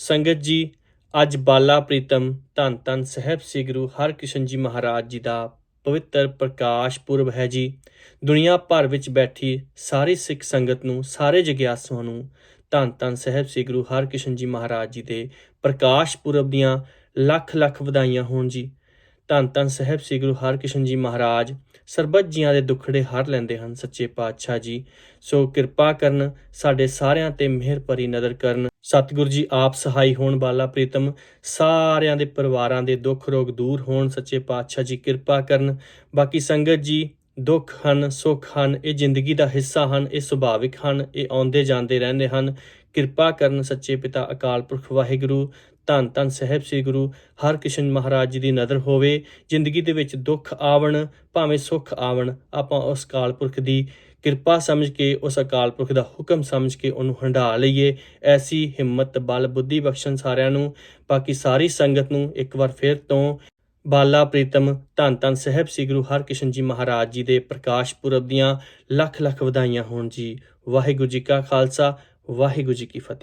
ਸੰਗਤ ਜੀ, ਅੱਜ ਬਾਲਾ ਪ੍ਰੀਤਮ ਧੰਨ ਧੰਨ ਸਹਿਬ ਸ੍ਰੀ ਗੁਰੂ ਹਰਕ੍ਰਿਸ਼ਨ ਜੀ ਮਹਾਰਾਜ ਜੀ ਦਾ ਪਵਿੱਤਰ ਪ੍ਰਕਾਸ਼ ਪੁਰਬ ਹੈ ਜੀ। ਦੁਨੀਆ ਭਰ ਵਿੱਚ ਬੈਠੀ ਸਾਰੀ ਸਿੱਖ ਸੰਗਤ ਨੂੰ, ਸਾਰੇ ਜਗਿਆਸੂਆਂ ਨੂੰ ਧੰਨ ਧੰਨ ਸਹਿਬ ਸ੍ਰੀ ਗੁਰੂ ਹਰਕ੍ਰਿਸ਼ਨ ਜੀ ਮਹਾਰਾਜ ਜੀ ਦੇ ਪ੍ਰਕਾਸ਼ ਪੁਰਬ ਦੀਆਂ ਲੱਖ ਲੱਖ ਵਧਾਈਆਂ ਹੋਣ ਜੀ। ਧੰਨ ਧੰਨ ਸਹਿਬ ਸ੍ਰੀ ਗੁਰੂ ਹਰਕ੍ਰਿਸ਼ਨ ਜੀ ਮਹਾਰਾਜ ਸਰਬੱਤ ਜੀਆਂ ਦੇ ਦੁੱਖੜੇ ਹਰ ਲੈਂਦੇ ਹਨ, ਸੱਚੇ ਪਾਤਸ਼ਾਹ ਜੀ। ਸੋ ਕਿਰਪਾ ਕਰਨ ਸਾਡੇ ਸਾਰਿਆਂ ਤੇ ਮਿਹਰ ਭਰੀ ਨਜ਼ਰ ਕਰਨ ਸਤਿਗੁਰ ਜੀ ਆਪ ਸਹਾਈ ਹੋਣ ਬਾਲਾ ਪ੍ਰੀਤਮ, ਸਾਰਿਆਂ ਦੇ ਪਰਿਵਾਰਾਂ ਦੇ ਦੁੱਖ ਰੋਗ ਦੂਰ ਹੋਣ, ਸੱਚੇ ਪਾਤਸ਼ਾਹ ਜੀ ਕਿਰਪਾ ਕਰਨ। ਬਾਕੀ ਸੰਗਤ ਜੀ, ਦੁੱਖ ਹਨ, ਸੁੱਖ ਹਨ, ਇਹ ਜ਼ਿੰਦਗੀ ਦਾ ਹਿੱਸਾ ਹਨ, ਇਹ ਸੁਭਾਵਿਕ ਹਨ, ਇਹ ਆਉਂਦੇ ਜਾਂਦੇ ਰਹਿੰਦੇ ਹਨ। ਕਿਰਪਾ ਕਰਨ ਸੱਚੇ ਪਿਤਾ ਅਕਾਲ ਪੁਰਖ ਵਾਹਿਗੁਰੂ ਧੰਨ ਧੰਨ ਸਹਿਬ ਸ੍ਰੀ ਗੁਰੂ ਹਰਕ੍ਰਿਸ਼ਨ ਮਹਾਰਾਜ ਜੀ ਦੀ ਨਜ਼ਰ ਹੋਵੇ, ਜ਼ਿੰਦਗੀ ਦੇ ਵਿੱਚ ਦੁੱਖ ਆਵਣ, ਭਾਵੇਂ ਸੁੱਖ ਆਵਣ, ਆਪਾਂ ਉਸ ਅਕਾਲ ਪੁਰਖ ਦੀ ਕਿਰਪਾ ਸਮਝ ਕੇ, ਉਸ ਅਕਾਲ ਪੁਰਖ ਦਾ ਹੁਕਮ ਸਮਝ ਕੇ ਉਹਨੂੰ ਹੰਢਾ ਲਈਏ। ਐਸੀ ਹਿੰਮਤ, ਬਲ, ਬੁੱਧੀ ਬਖਸ਼ਣ ਸਾਰਿਆਂ ਨੂੰ। ਬਾਕੀ ਸਾਰੀ ਸੰਗਤ ਨੂੰ ਇੱਕ ਵਾਰ ਫਿਰ ਤੋਂ ਬਾਲਾ ਪ੍ਰੀਤਮ, ਧੰਨ ਧੰਨ ਸਹਿਬ ਸ੍ਰੀ ਗੁਰੂ ਹਰਕ੍ਰਿਸ਼ਨ ਜੀ ਮਹਾਰਾਜ ਜੀ ਦੇ ਪ੍ਰਕਾਸ਼ ਪੁਰਬ ਦੀਆਂ ਲੱਖ ਲੱਖ ਵਧਾਈਆਂ ਹੋਣ ਜੀ। ਵਾਹਿਗੁਰੂ ਜੀ ਕਾ ਖਾਲਸਾ, ਵਾਹਿਗੁਰੂ ਜੀ ਕੀ ਫਤਿਹ।